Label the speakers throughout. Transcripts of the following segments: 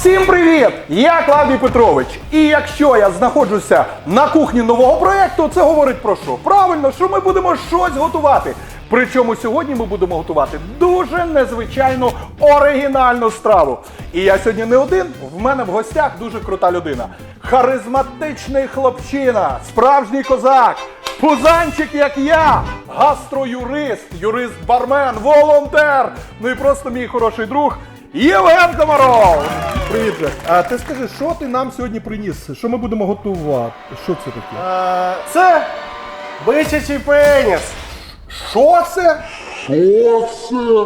Speaker 1: Всім привіт! Я Клавдій Петрович. І якщо я знаходжуся на кухні нового проєкту, це говорить про що? Правильно, що ми будемо щось готувати. Причому сьогодні ми будемо готувати дуже незвичайну оригінальну страву. І я сьогодні не один. В мене в гостях дуже крута людина. Харизматичний хлопчина, справжній козак, пузанчик, як я, гастроюрист, юрист-бармен, волонтер. Ну і просто мій хороший друг Євген Комаров. Привіт, Жек. А ти скажи, що ти нам сьогодні приніс? Що ми будемо готувати? Що це таке?
Speaker 2: Е, Це бичачий пеніс.
Speaker 1: Що це? Що це?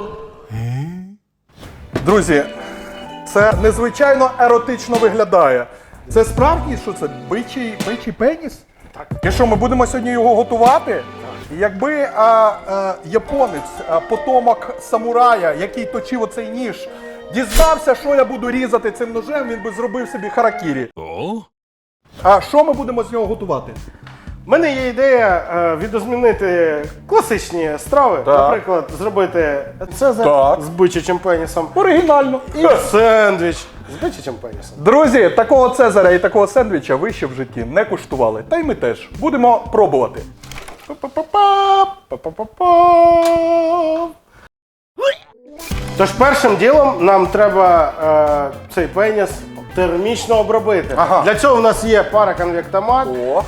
Speaker 1: Друзі, це незвичайно еротично виглядає. Це справді, що це? Бичий, бичий пеніс? Так. І що, ми будемо сьогодні його готувати? Якби а, а, японець, а, потомок самурая, який точив оцей ніж, дізнався, що я буду різати цим ножем, він би зробив собі харакірі. А що ми будемо з нього готувати?
Speaker 2: У мене є ідея е, відозмінити класичні страви.
Speaker 1: Так.
Speaker 2: Наприклад, зробити цезар
Speaker 1: Так.
Speaker 2: з бичачим пенісом
Speaker 1: Оригінально.
Speaker 2: і сендвіч з бичачим пенісом.
Speaker 1: Друзі, такого цезаря і такого сендвіча ви ще в житті не куштували. Та й ми теж будемо пробувати.
Speaker 2: Па-па-па, па-па-па-па. Тож першим ділом нам треба е, цей пеніс термічно обробити.
Speaker 1: Ага.
Speaker 2: Для цього у нас є пара конвектомат.
Speaker 1: О,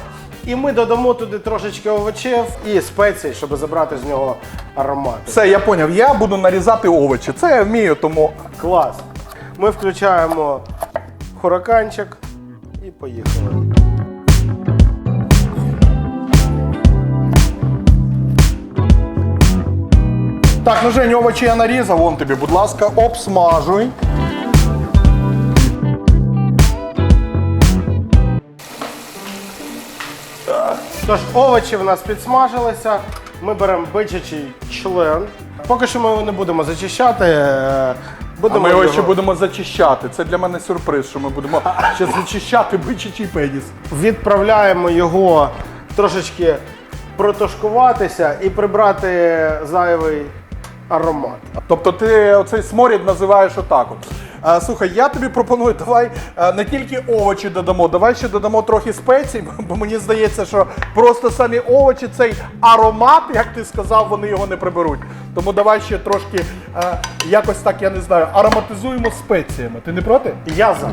Speaker 2: І ми додамо туди трошечки овочів і спецій, щоб забрати з нього аромат.
Speaker 1: все, я поняв. Я буду нарізати овочі. Це я вмію, тому.
Speaker 2: Клас. Ми включаємо хураканчик і поїхали.
Speaker 1: Так, ну Жень, овочі я нарізав, вон тобі, будь ласка, обсмажуй.
Speaker 2: Тож овочі в нас підсмажилися. Ми беремо бичачий член. Поки що ми його не будемо зачищати. е,
Speaker 1: А
Speaker 2: Будемо
Speaker 1: ми його ще будемо зачищати. Це для мене сюрприз, що ми будемо ще зачищати бичачий пеніс.
Speaker 2: відправляємо його трошечки протушкуватися і прибрати зайвий аромат.
Speaker 1: Тобто ти оцей сморід називаєш отак от. А, слухай, я тобі пропоную, давай а, не тільки овочі додамо, давай ще додамо трохи спецій, бо мені здається, що просто самі овочі, цей аромат, як ти сказав, вони його не приберуть. Тому давай ще трошки а, якось так, я не знаю, ароматизуємо спеціями. Ти не проти?
Speaker 2: Я за.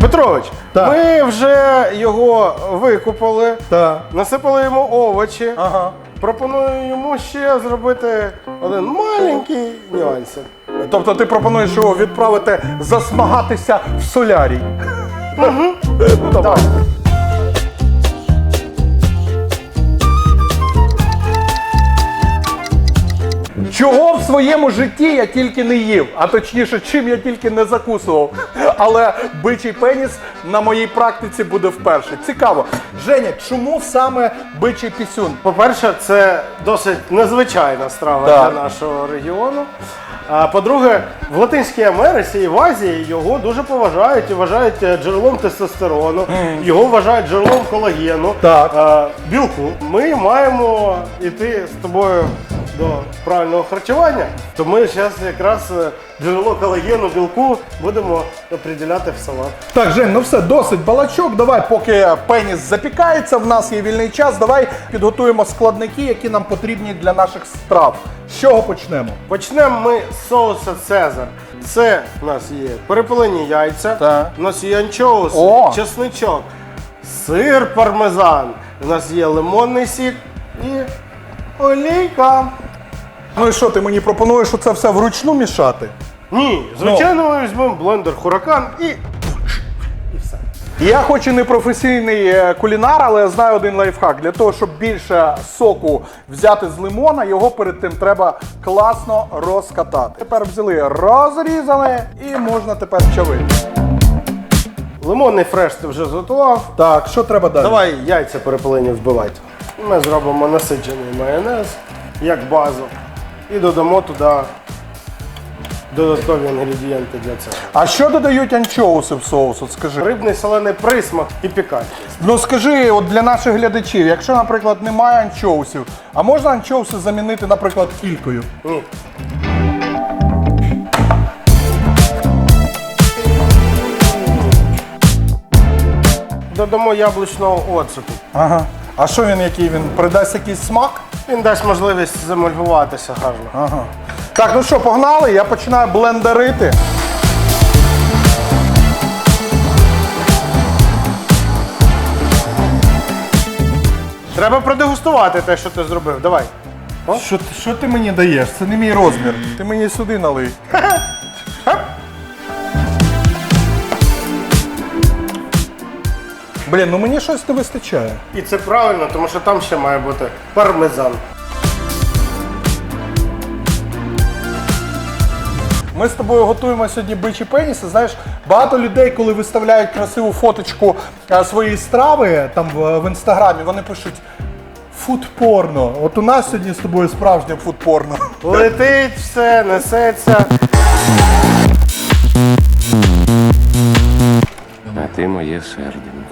Speaker 2: Петрович,
Speaker 1: Так.
Speaker 2: ми вже його викупали,
Speaker 1: Так.
Speaker 2: насипали йому овочі.
Speaker 1: Ага.
Speaker 2: Пропоную йому ще зробити один маленький нюансик.
Speaker 1: Тобто ти пропонуєш його відправити засмагатися в солярій. Ну, давай. Чого в своєму житті я тільки не їв, а точніше, чим я тільки не закусував. Але бичий пеніс на моїй практиці буде вперше. Цікаво. Женя, чому саме бичий пісюн?
Speaker 2: По-перше, це досить незвичайна страва
Speaker 1: Так.
Speaker 2: для нашого регіону. А по-друге, в Латинській Америці і в Азії його дуже поважають і вважають е, джерелом тестостерону, його вважають джерелом колагену,
Speaker 1: Так.
Speaker 2: е, білку. Ми маємо йти з тобою до правильного харчування, то ми зараз якраз е, джерело колагену, білку будемо оприділяти в салат.
Speaker 1: Так, Жень, ну все, досить балачок. Давай, поки пеніс запікається, в нас є вільний час. Давай підготуємо складники, які нам потрібні для наших страв. З чого почнемо?
Speaker 2: Почнемо ми з соуса Цезар. Це у нас є перепелені яйця,
Speaker 1: Так.
Speaker 2: у нас є анчоуси,
Speaker 1: О!
Speaker 2: чесничок, сир пармезан, у нас є лимонний сік і олійка.
Speaker 1: Ну і що, ти мені пропонуєш це все вручну мішати?
Speaker 2: Ні, звичайно, ми візьмемо блендер хуракан і. І все.
Speaker 1: Я хоч і не професійний е, кулінар, але я знаю один лайфхак. Для того, щоб більше соку взяти з лимона, його перед тим треба класно розкатати. Тепер взяли, розрізали і можна тепер чавити.
Speaker 2: Лимонний фреш ти вже зготував.
Speaker 1: Так, що треба далі?
Speaker 2: Давай яйця перепелені вбивайте. Ми зробимо насиджений майонез як базу і додамо туди додаткові інгредієнти для цього.
Speaker 1: А що додають анчоуси в соус? От скажи.
Speaker 2: Рибний солений присмак і пікантність.
Speaker 1: Ну скажи, от для наших глядачів, якщо, наприклад, немає анчоусів, а можна анчоуси замінити, наприклад, кількою?
Speaker 2: Ні. Додамо яблучного оцету.
Speaker 1: Ага. А що він який? Він придасть якийсь смак?
Speaker 2: Він дасть можливість замальгуватися гарно.
Speaker 1: Ага. Так, ну що, погнали? Я починаю блендерити.
Speaker 2: Треба продегустувати те, що ти зробив. Давай.
Speaker 1: Що, ти- що ти мені даєш? Це не мій розмір. Ти мені сюди налий. Блін, ну мені щось не вистачає.
Speaker 2: І це правильно, тому що там ще має бути пармезан.
Speaker 1: Ми з тобою готуємо сьогодні бичі пеніси. Знаєш, багато людей, коли виставляють красиву фоточку е, своєї страви там в, в інстаграмі, вони пишуть фуд-порно. От у нас сьогодні з тобою справжнє фуд-порно.
Speaker 2: Летить все, несеться.
Speaker 3: А ти моє серденько.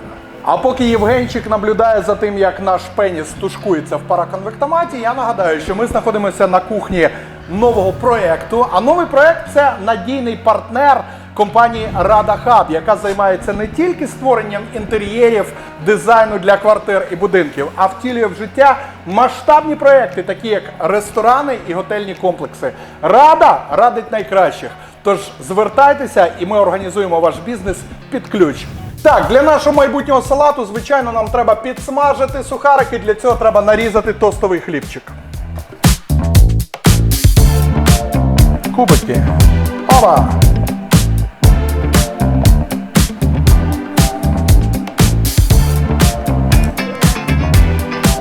Speaker 1: А поки Євгенчик наблюдає за тим, як наш пеніс тушкується в параконвектоматі, я нагадаю, що ми знаходимося на кухні нового проєкту. А новий проєкт це надійний партнер компанії Рада Хаб, яка займається не тільки створенням інтер'єрів, дизайну для квартир і будинків, а втілює в життя масштабні проекти, такі як ресторани і готельні комплекси. Рада радить найкращих. Тож звертайтеся, і ми організуємо ваш бізнес під ключ. Так, для нашого майбутнього салату, звичайно, нам треба підсмажити сухарики. Для цього треба нарізати тостовий хлібчик. Кубики. Опа!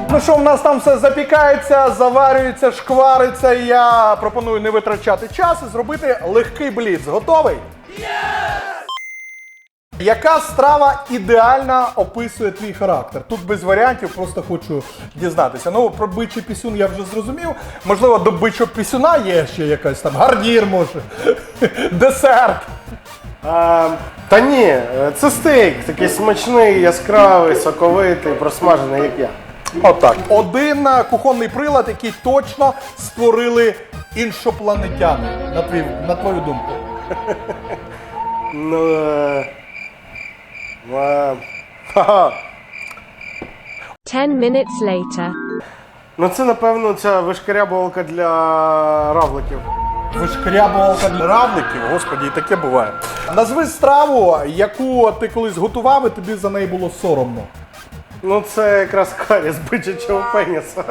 Speaker 1: Ну що, в нас там все запікається, заварюється, шквариться. Я пропоную не витрачати час і зробити легкий бліц. Готовий? Яка страва ідеально описує твій характер? Тут без варіантів, просто хочу дізнатися. Ну, про бичий пісюн я вже зрозумів. Можливо, до бичого пісюна є ще якась там гарнір, може, десерт.
Speaker 2: А, та ні, е, це стейк, такий смачний, яскравий, соковитий, просмажений, як я.
Speaker 1: Отак. Один е, кухонний прилад, який точно створили іншопланетяни, на, твій, на твою думку.
Speaker 2: Ну. Ха-ха.
Speaker 4: 10 minutes later.
Speaker 2: Ну це напевно ця вишкарябувалка для равликів.
Speaker 1: Вишкрябувалка для равликів, господі, і таке буває. Назви страву, яку ти колись готував, і тобі за неї було соромно.
Speaker 2: Ну це якраз карі з бичачого пеніса.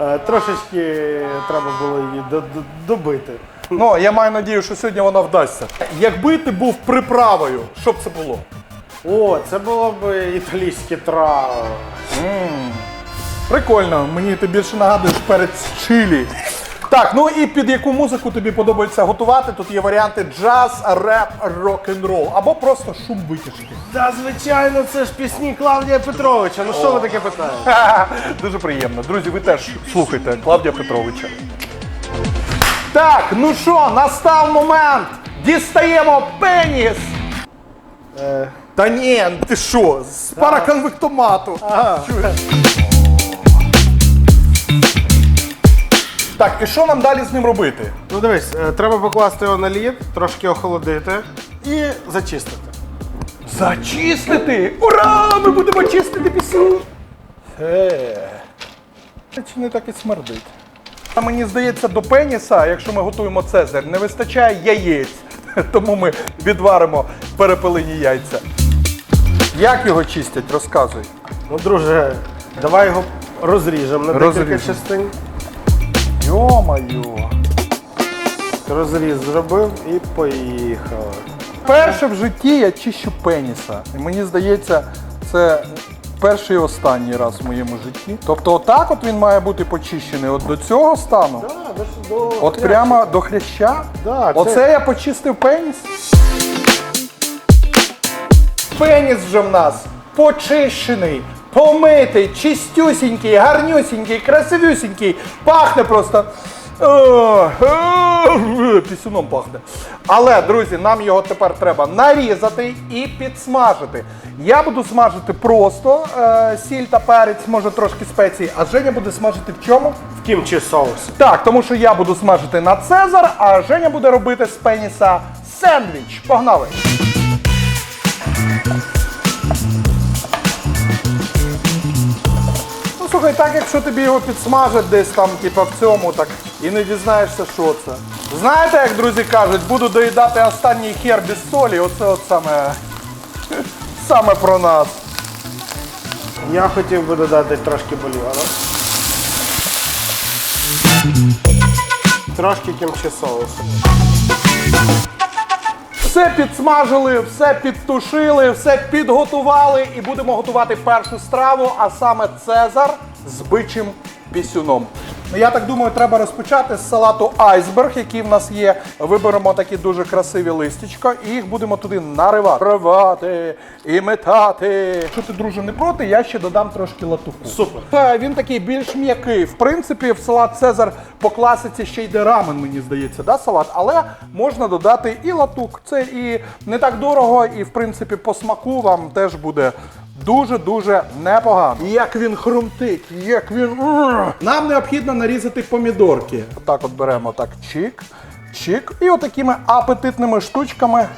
Speaker 2: Е, Трошечки треба було її до- до- добити.
Speaker 1: Ну, я маю надію, що сьогодні вона вдасться. Якби ти був приправою, що б це було?
Speaker 2: О, це було б італійське траво.
Speaker 1: Прикольно, мені ти більше нагадуєш перець чилі. Так, ну і під яку музику тобі подобається готувати? Тут є варіанти джаз, реп, рок-н-рол або просто шум витяжки.
Speaker 2: Та звичайно, це ж пісні Клавдія Петровича. Ну що ви таке питаєте?
Speaker 1: Ха-ха, Дуже приємно. Друзі, ви теж слухайте Клавдія Петровича. Так, ну що, настав момент. Дістаємо пеніс. Та ні, ти що, з параконвектомату. Чуєш? Так, і що нам далі з ним робити?
Speaker 2: Ну дивись, е, треба покласти його на лід, трошки охолодити і зачистити.
Speaker 1: Зачистити! Ура! Ми будемо чистити пісю! Е. Чи не так і смердить? А мені здається, до пеніса, якщо ми готуємо цезарь, не вистачає яєць. Тому ми відваримо перепелині яйця. Як його чистять, розказуй.
Speaker 2: Ну, друже, давай його розріжемо на декілька
Speaker 1: Розріжемо.
Speaker 2: частин.
Speaker 1: Йо-майо.
Speaker 2: Розріз зробив і поїхали.
Speaker 1: Перше в житті я чищу пеніса. І мені здається, це перший і останній раз в моєму житті. Тобто, отак от він має бути почищений. От до цього стану.
Speaker 2: А, до, до,
Speaker 1: От прямо до хряща?
Speaker 2: Да, це-
Speaker 1: Оце я почистив пеніс. Пеніс вже в нас почищений, помитий, чистюсінький, гарнюсінький, красивюсінький. Пахне просто. О, о, Пісюном пахне. Але, друзі, нам його тепер треба нарізати і підсмажити. Я буду смажити просто е, сіль та перець, може трошки спеції, а Женя буде смажити в чому?
Speaker 2: В кімчі соус.
Speaker 1: Так, тому що я буду смажити на Цезар, а Женя буде робити з пеніса сендвіч. Погнали! Ну, слухай, так якщо тобі його підсмажать десь там, типа в цьому, так і не дізнаєшся, що це. Знаєте, як друзі кажуть, буду доїдати останній хер без солі, оце от саме, саме про нас.
Speaker 2: Я хотів би додати трошки болівара. Трошки кімчі соусу.
Speaker 1: Все підсмажили, все підтушили, все підготували і будемо готувати першу страву, а саме Цезар з бичим пісюном. Ну, Я так думаю, треба розпочати з салату айсберг, який в нас є. Виберемо такі дуже красиві листячка і їх будемо туди наривати, рвати і метати. Якщо ти, друже, не проти, я ще додам трошки латуку.
Speaker 2: Супер.
Speaker 1: Та, він такий більш м'який. В принципі, в салат Цезар по класиці ще йде рамен, мені здається, да, салат, але можна додати і латук. Це і не так дорого, і в принципі по смаку вам теж буде. Дуже-дуже непогано. Як він хрумтить, як він. Нам необхідно нарізати помідорки. Отак от беремо так чик, чик. І отакими апетитними штучками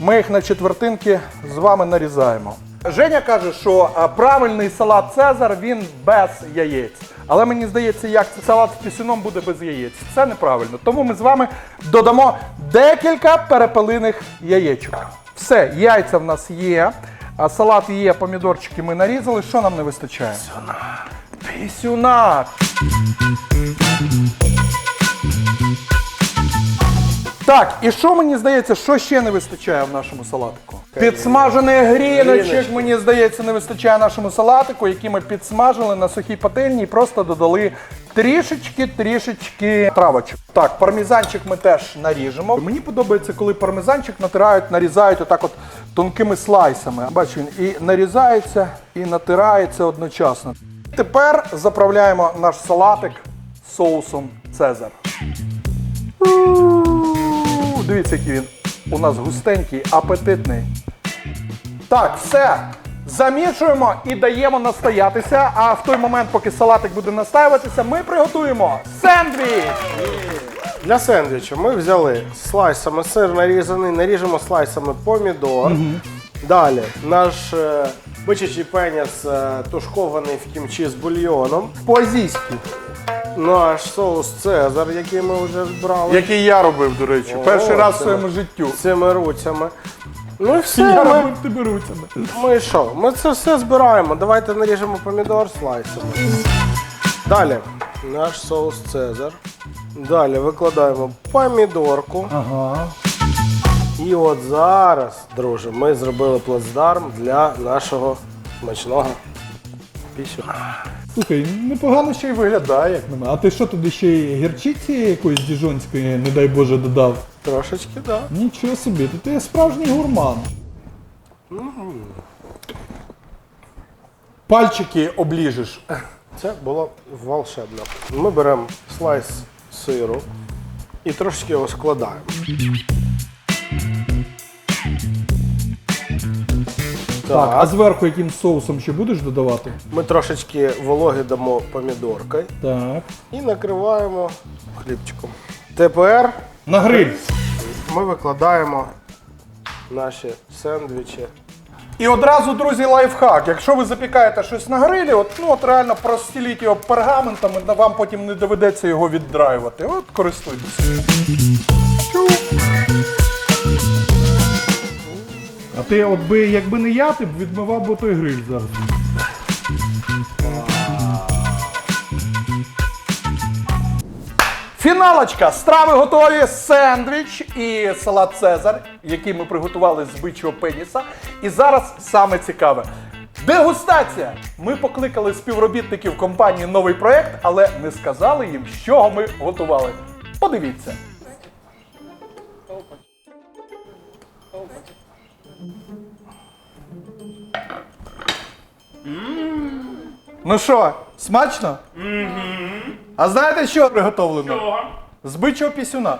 Speaker 1: ми їх на четвертинки з вами нарізаємо. Женя каже, що правильний салат Цезар він без яєць. Але мені здається, як це салат з пісюном буде без яєць. Це неправильно. Тому ми з вами додамо декілька перепелиних яєчок. Все, яйця в нас є. А салат є, помідорчики ми нарізали. Що нам не вистачає? Пісюна. Пісюна. Так, і що мені здається, що ще не вистачає в нашому салатику? Підсмажений гріночок,
Speaker 2: Гріночок.
Speaker 1: мені здається, не вистачає нашому салатику, який ми підсмажили на сухій пательні і просто додали трішечки-трішечки травочок. Так, пармезанчик ми теж наріжемо. Мені подобається, коли пармезанчик натирають, нарізають отак от тонкими слайсами. Бачу, він і нарізається, і натирається одночасно. Тепер заправляємо наш салатик соусом Цезар. Дивіться, який він у нас густенький, апетитний. Так, все. Замішуємо і даємо настоятися. А в той момент, поки салатик буде настаюватися, ми приготуємо сендвіч.
Speaker 2: Для сендвічу ми взяли слайсами сир нарізаний, наріжемо слайсами помідор. Далі наш е, бичачий пеніс е, тушкований в кімчі з бульйоном.
Speaker 1: По-азійськи.
Speaker 2: Наш соус Цезар, який ми вже збрали.
Speaker 1: Який я робив, до речі.
Speaker 2: О,
Speaker 1: Перший раз в
Speaker 2: це
Speaker 1: своєму життю.
Speaker 2: Цими руцями. Ну і все. Ми,
Speaker 1: робив тебе
Speaker 2: ми що? Ми це все збираємо. Давайте наріжемо помідор слайсами. Далі наш соус Цезар. Далі викладаємо помідорку.
Speaker 1: Ага.
Speaker 2: І от зараз, друже, ми зробили плацдарм для нашого смачного пісюна.
Speaker 5: Слухай, непогано ще й виглядає, як на мене. А ти що туди ще й гірчиці якоїсь діжонської, не дай Боже, додав?
Speaker 2: Трошечки, так. Да.
Speaker 5: Нічого собі, то ти справжній гурман.
Speaker 1: Пальчики обліжеш.
Speaker 2: Це було волшебно. Ми беремо слайс сиру і трошечки його складаємо.
Speaker 5: Так, а зверху яким соусом ще будеш додавати?
Speaker 2: Ми трошечки вологи дамо помідоркою
Speaker 5: Так.
Speaker 2: і накриваємо хлібчиком. Тепер
Speaker 1: На гриль.
Speaker 2: ми викладаємо наші сендвічі.
Speaker 1: І одразу, друзі, лайфхак. Якщо ви запікаєте щось на грилі, от, ну от реально простіліть його пергаментом, і вам потім не доведеться його віддраювати. От користуйтесь.
Speaker 5: А ти от би, якби не я, ти б відмивав би той гриль зараз.
Speaker 1: Фіналочка. Страви готові. Сендвіч і салат Цезар, який ми приготували з бичого пеніса. І зараз саме цікаве. Дегустація! Ми покликали співробітників компанії новий проект, але не сказали їм, з чого ми готували. Подивіться. Ну що, смачно? А знаєте, що приготовлено? Чого? Збичого пісюна.